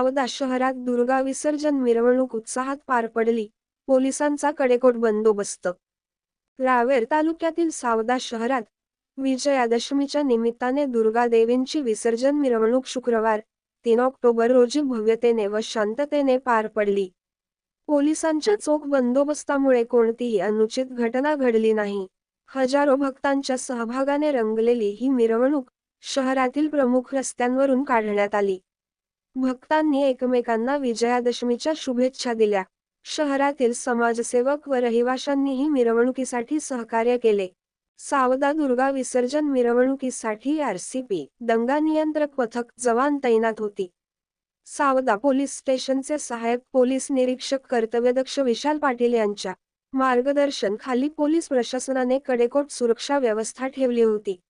सावदा शहरात दुर्गा विसर्जन मिरवणूक उत्साहात पार पडली. पोलिसांचा कडेकोट बंदोबस्त. रावेर तालुक्यातील सावदा शहरात विजयादशमीच्या निमित्ताने दुर्गा देवींची विसर्जन मिरवणूक शुक्रवार तीन ऑक्टोबर रोजी भव्यतेने व शांततेने पार पडली. पोलिसांच्या चोख बंदोबस्तामुळे कोणतीही अनुचित घटना घडली नाही. हजारो भक्तांच्या सहभागाने रंगलेली ही मिरवणूक शहरातील प्रमुख रस्त्यांवरून काढण्यात आली. भक्तांनी एकमेकांना विजयादशमीच्या शुभेच्छा दिल्या. शहरातील समाजसेवक व रहिवाशांनीही मिरवणुकीसाठी सहकार्य केले. सावदा दुर्गा विसर्जन मिरवणुकीसाठी आरसीपी दंगा नियंत्रक पथक जवान तैनात होती. सावदा पोलीस स्टेशनचे सहाय्यक पोलीस निरीक्षक कर्तव्यदक्ष विशाल पाटील यांच्या मार्गदर्शन खाली पोलीस प्रशासनाने कडेकोट सुरक्षा व्यवस्था ठेवली होती.